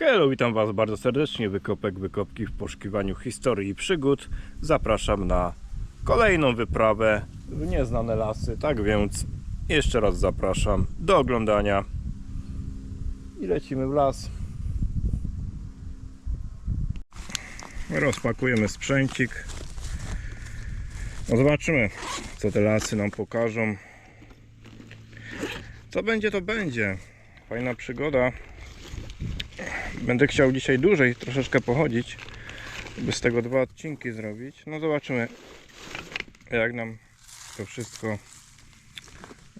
Hello, witam Was bardzo serdecznie. Wykopek, wykopki w poszukiwaniu historii i przygód. Zapraszam na kolejną wyprawę w nieznane lasy. Tak więc jeszcze raz zapraszam do oglądania. I lecimy w las. Rozpakujemy sprzęcik. No zobaczymy, co te lasy nam pokażą. Co będzie, to będzie. Fajna przygoda. Będę chciał dzisiaj dłużej troszeczkę pochodzić, by z tego dwa odcinki zrobić. No zobaczymy, jak nam to wszystko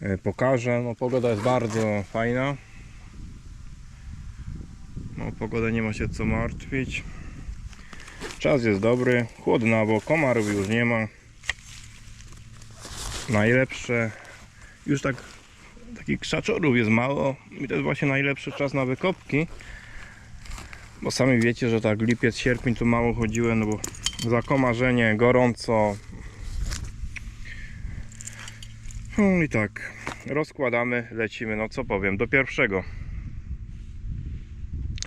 e, pokaże. No pogoda jest bardzo fajna. No pogoda nie ma się co martwić. Czas jest dobry, chłodno, bo komarów już nie ma. Najlepsze, już tak takich krzaczorów jest mało i to jest właśnie najlepszy czas na wykopki. Bo sami wiecie, że tak lipiec, sierpień to mało chodziłem, no bo zakomarzenie, gorąco. No i tak, rozkładamy, lecimy, no co powiem, do pierwszego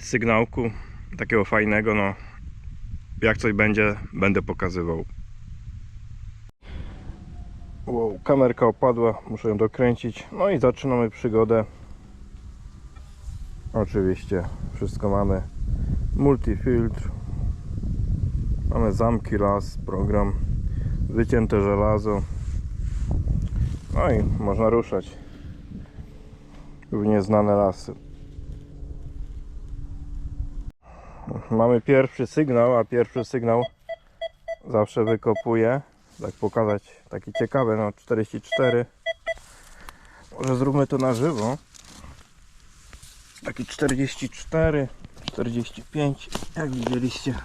sygnałku, takiego fajnego, no jak coś będzie, będę pokazywał. Wow, kamerka opadła, muszę ją dokręcić. No i zaczynamy przygodę. Oczywiście wszystko mamy. Multifiltr. Mamy zamki, las, program. Wycięte żelazo. No i można ruszać. W nieznane lasy. Mamy pierwszy sygnał, a pierwszy sygnał zawsze wykopuję. Tak pokazać taki ciekawy, no 44. Może zróbmy to na żywo. Taki 44, 45, jak widzieliście.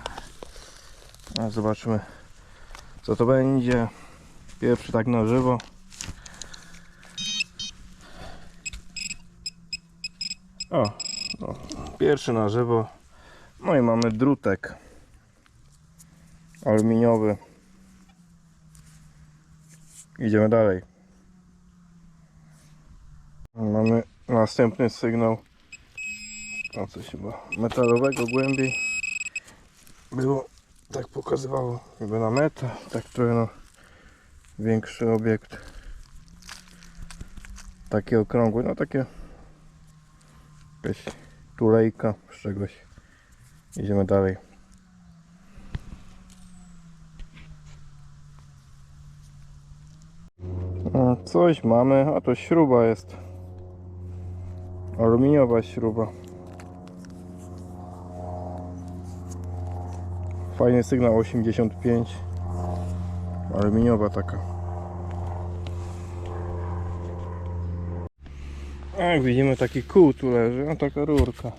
A zobaczmy co to będzie. Pierwszy tak na żywo. O, o, pierwszy na żywo. No i mamy drutek aluminiowy. Idziemy dalej. Mamy następny sygnał. O coś chyba metalowego głębiej. Było, tak pokazywało, jakby na metę. Tak trochę no, większy obiekt. Taki okrągły, no takie jakaś tulejka z czegoś. Idziemy dalej. Coś mamy, a to śruba jest. Aluminiowa śruba. Fajny sygnał 85. Aluminiowa taka. Jak widzimy taki kół tu leży, a taka rurka.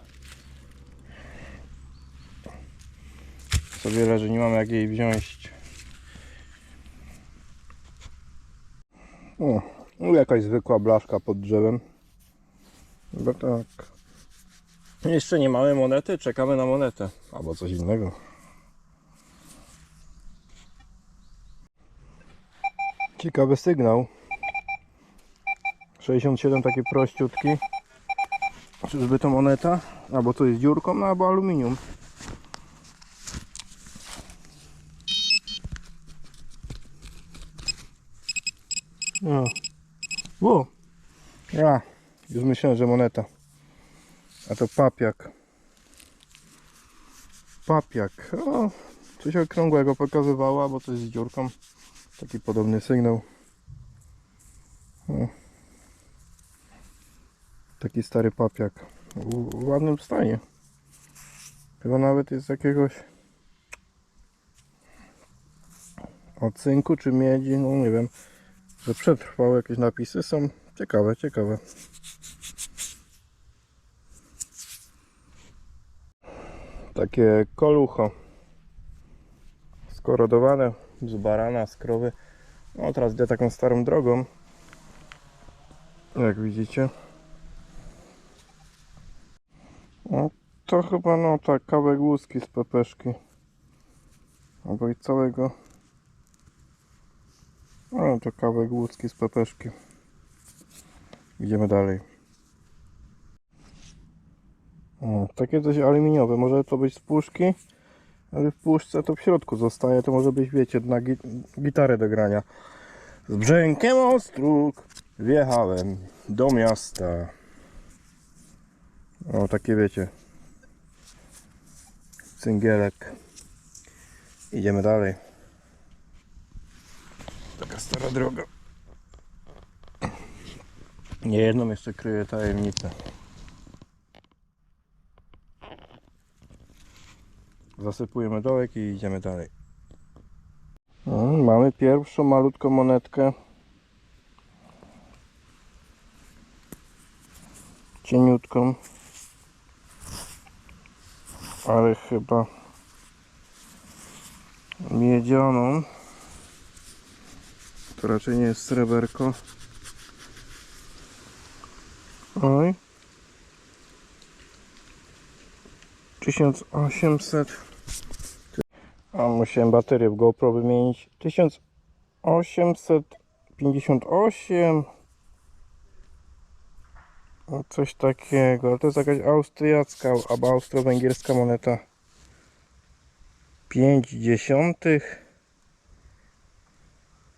Sobie leży, nie mamy jak jej wziąć. O, no jakaś zwykła blaszka pod drzewem. Chyba tak. Jeszcze nie mamy monety, czekamy na monetę. Albo coś innego. Ciekawy sygnał. 67 taki prościutki. Czyżby to moneta? Albo to jest dziurką, no, albo aluminium. O. O. Ja. Już myślałem, że moneta. A to papiak. Papiak. O. Coś okrągłego pokazywała, bo to jest z dziurką. Taki podobny sygnał. Taki stary papiak. W ładnym stanie. Chyba nawet jest jakiegoś od cynku czy miedzi, no nie wiem że przetrwały jakieś napisy są ciekawe, ciekawe. Takie kolucho skorodowane z barana, z krowy. No teraz idę taką starą drogą. Jak widzicie. No, to chyba no tak kawałek łuski z pepeszki. Albo i całego no to kawałek łódzki z pepeszki. Idziemy dalej. O, takie coś aluminiowe. Może to być z puszki, ale w puszce to w środku zostaje. To może być, wiecie, na gi gitarę do grania. Z brzękiem ostróg wjechałem do miasta. O, takie wiecie. Cyngielek. Idziemy dalej. Taka stara droga. Nie jedną jeszcze kryje tajemnicę. Zasypujemy dołek i idziemy dalej. Mm, Mamy pierwszą malutką monetkę. Cieniutką. Ale chyba miedzianą. To raczej nie jest sreberko. Oj. 1800 A musiałem baterię w GoPro wymienić. 1858 No, Coś takiego, to jest jakaś austriacka albo austro-węgierska moneta. 5 dziesiątych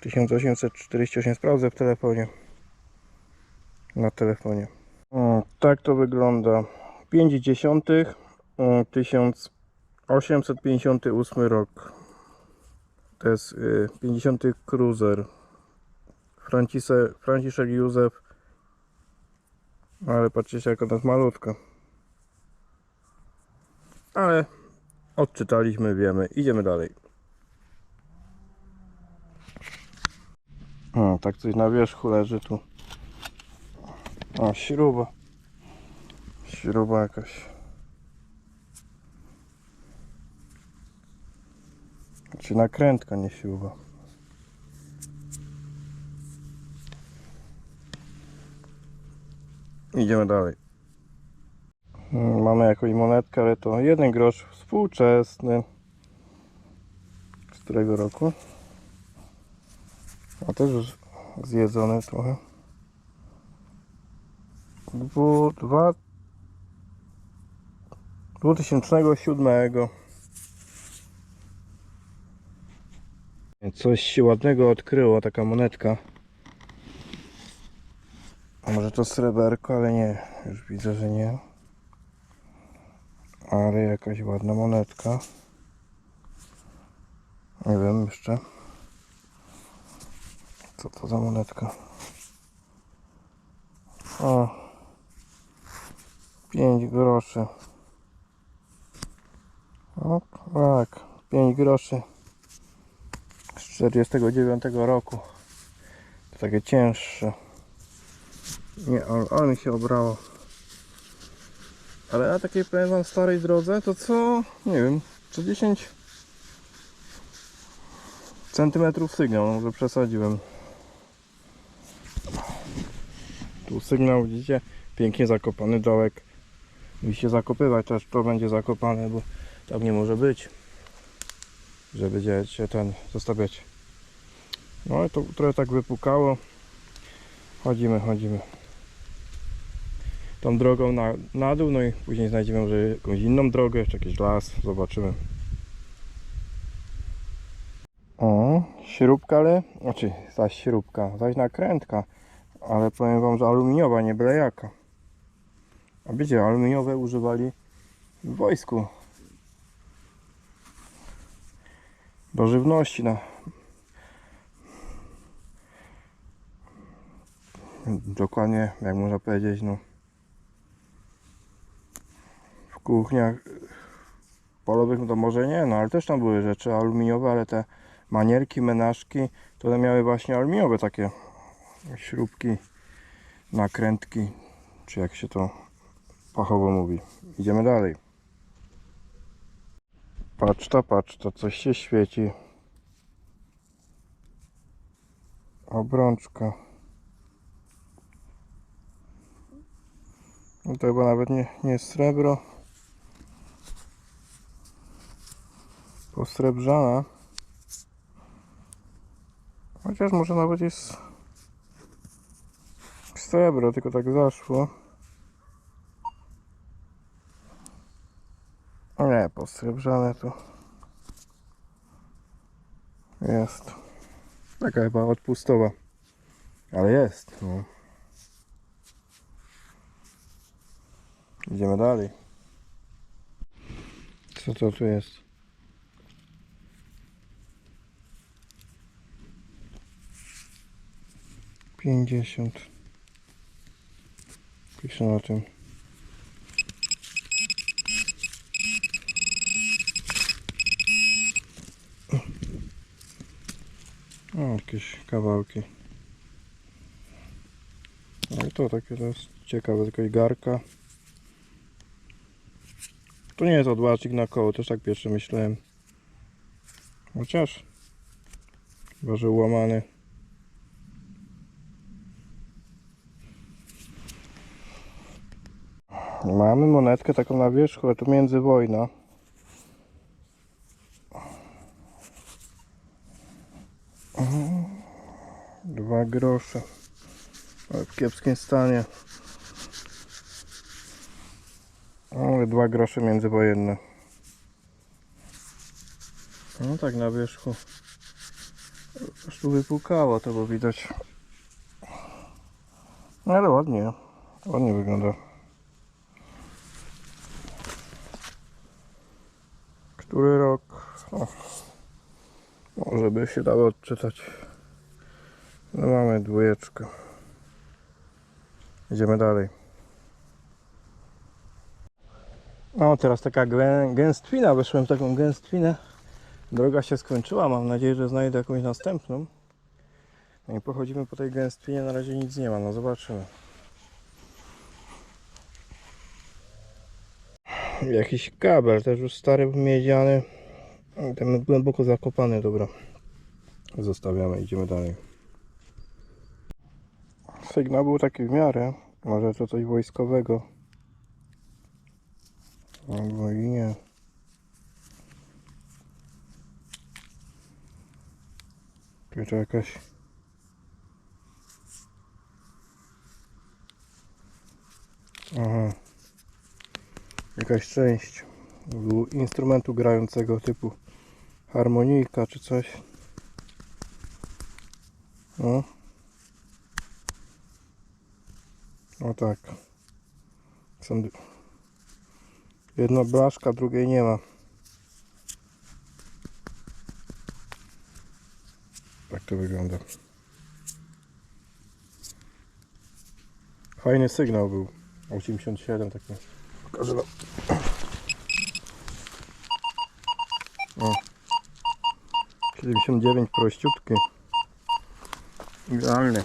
1848 sprawdzę w telefonie. Na telefonie. O, tak to wygląda. 5 dziesiątych o, 1858 rok. To jest y, 50 cruiser Francise, Franciszek Józef. Ale patrzcie jak ona jest malutka. Ale odczytaliśmy, wiemy, idziemy dalej. O, tak coś na wierzchu leży tu. O, śruba. Śruba jakaś Czy nakrętka, nie śruba. Idziemy dalej. Mm, Mamy jakąś monetkę, ale to jeden grosz współczesny. Z którego roku? A też już zjedzony trochę. Dwu, dwa, 2007 Coś się ładnego odkryło, taka monetka. A może to sreberko, ale nie. Już widzę, że nie. Ale jakaś ładna monetka. Nie wiem jeszcze. Co to za monetka? O. 5 groszy. O, tak. 5 groszy 49 roku. To takie cięższe. Nie, ale mi się obrało. Ale na takiej powiem wam starej drodze to co? Nie wiem, czy 10 centymetrów sygnał, może przesadziłem. Tu sygnał widzicie, pięknie zakopany dołek. Musi się zakopywać, też to będzie zakopane, bo tak nie może być że będziecie ten zostawiać. No ale to trochę tak wypukało. Chodzimy, chodzimy. Tą drogą na, na dół, no i później znajdziemy może jakąś inną drogę, czy jakiś las, zobaczymy. O, śrubka, ale, znaczy zaś śrubka, zaś nakrętka, ale powiem wam, że aluminiowa, nie byle jaka. A wiecie, aluminiowe używali w wojsku. do żywności na dokładnie jak można powiedzieć no w kuchniach polowych no to może nie no ale też tam były rzeczy aluminiowe ale te manierki, menażki to one miały właśnie aluminiowe takie śrubki nakrętki czy jak się to fachowo mówi idziemy dalej Patrz to, patrz to, coś się świeci. Obrączka. No to chyba nawet nie, nie jest srebro. Posrebrzana. Chociaż może nawet jest srebro, tylko tak zaszło. Nie, posrebrzane tu jest. Taka chyba odpustowa. Ale jest. No. Idziemy dalej. Co to tu jest? Pięćdziesiąt. Piszę na tym. O, jakieś kawałki. No i to takie jest ciekawe, jakaś garka. To nie jest odłacznik na koło, też tak pierwsze myślałem. Chociaż chyba, że ułamany. Mamy monetkę taką na wierzchu, ale to międzywojna. Dwa grosze. Ale w kiepskim stanie. Ale dwa grosze międzywojenne. No tak na wierzchu. Aż tu wypukało to, bo widać. No ale ładnie. Ładnie wygląda. Który rok? O. Może by się dało odczytać. No mamy dwójeczkę. Idziemy dalej. No teraz taka gę- gęstwina, weszłem w taką gęstwinę. Droga się skończyła, mam nadzieję, że znajdę jakąś następną. No i pochodzimy po tej gęstwinie, na razie nic nie ma, no zobaczymy. Jakiś kabel, też już stary, miedziany. Ten głęboko zakopany, dobra. Zostawiamy, idziemy dalej. Sygnał był taki w miarę. Może to coś wojskowego. Albo i nie. To jakaś... Aha. Jakaś część instrumentu grającego typu harmonijka czy coś. No. O tak. Są jedna blaszka, drugiej nie ma. Tak to wygląda. Fajny sygnał był. 87 taki. Pokażę wam. O. 79 prościutki. Idealny.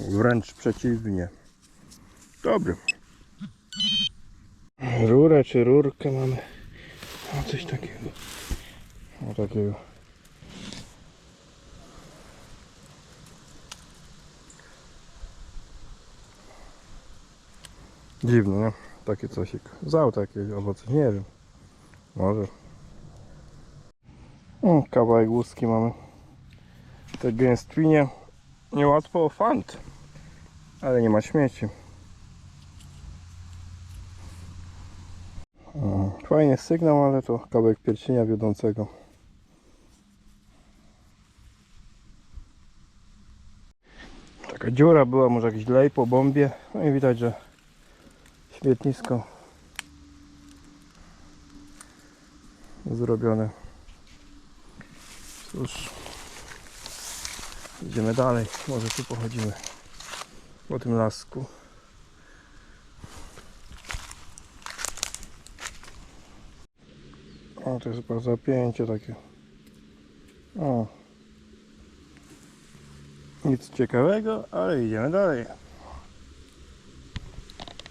Wręcz przeciwnie. Dobry. Rurę czy rurkę mamy. O, coś takiego. O, takiego. Dziwne, nie? Takie cosik. Zał takie owoce, nie wiem. Może. O, kawałek łuski mamy. Te gęstwinie. Niełatwo fant. Ale nie ma śmieci. Fajny sygnał, ale to kawałek pierścienia wiodącego. Taka dziura była, może jakiś lej po bombie. No i widać, że śmietnisko zrobione. Cóż, idziemy dalej. Może tu pochodzimy po tym lasku. O, to jest chyba zapięcie takie. O. Nic ciekawego, ale idziemy dalej.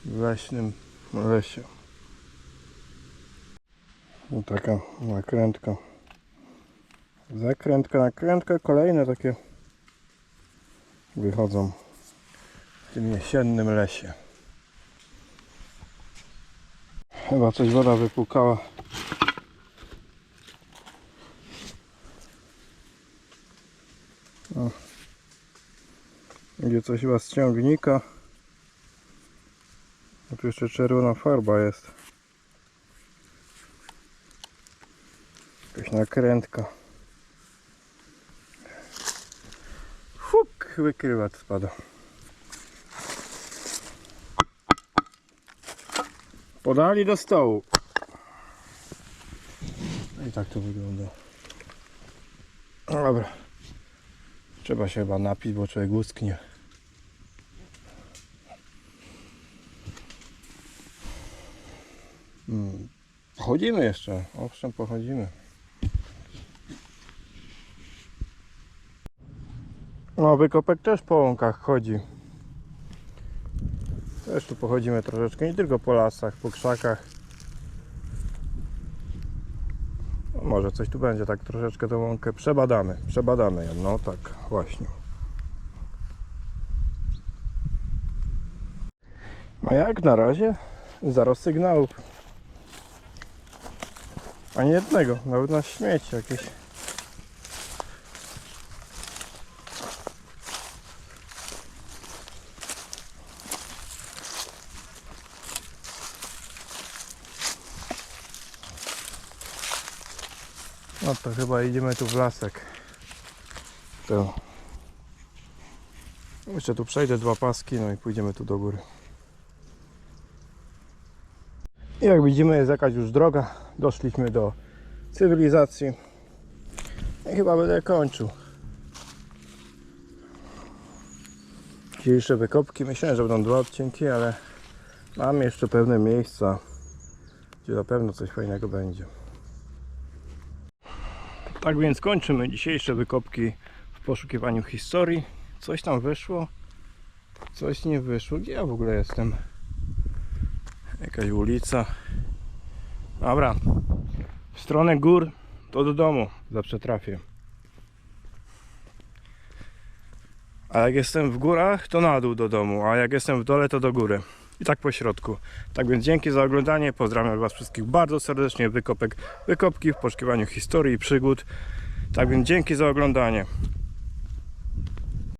W leśnym lesie. I taka nakrętka. Zakrętka, nakrętka, kolejne takie wychodzą w tym jesiennym lesie. Chyba coś woda wypłukała. Idzie coś chyba z ciągnika. A tu jeszcze czerwona farba jest. Jakaś nakrętka. Fuk, wykrywacz spada. Podali do stołu. No I tak to wygląda. Dobra. Trzeba się chyba napić, bo człowiek usknie. Pochodzimy jeszcze. Owszem, pochodzimy. No, wykopek też po łąkach chodzi. Też tu pochodzimy troszeczkę, nie tylko po lasach, po krzakach. No, może coś tu będzie, tak troszeczkę tę łąkę przebadamy. Przebadamy ją, no tak, właśnie. No jak na razie? Zero sygnałów. Ani jednego, nawet na śmieci jakieś. No to chyba idziemy tu w lasek. To. Jeszcze tu przejdę dwa paski, no i pójdziemy tu do góry. I jak widzimy jest jakaś już droga. Doszliśmy do cywilizacji. I chyba będę kończył. Dzisiejsze wykopki. Myślałem, że będą dwa odcinki, ale mam jeszcze pewne miejsca, gdzie na pewno coś fajnego będzie. Tak więc kończymy dzisiejsze wykopki w poszukiwaniu historii. Coś tam wyszło, coś nie wyszło. Gdzie ja w ogóle jestem? Jakaś ulica. Dobra. W stronę gór to do domu zawsze trafię. A jak jestem w górach, to na dół do domu, a jak jestem w dole, to do góry. I tak po środku. Tak więc dzięki za oglądanie. Pozdrawiam Was wszystkich bardzo serdecznie. Wykopek, wykopki w poszukiwaniu historii i przygód. Tak więc dzięki za oglądanie.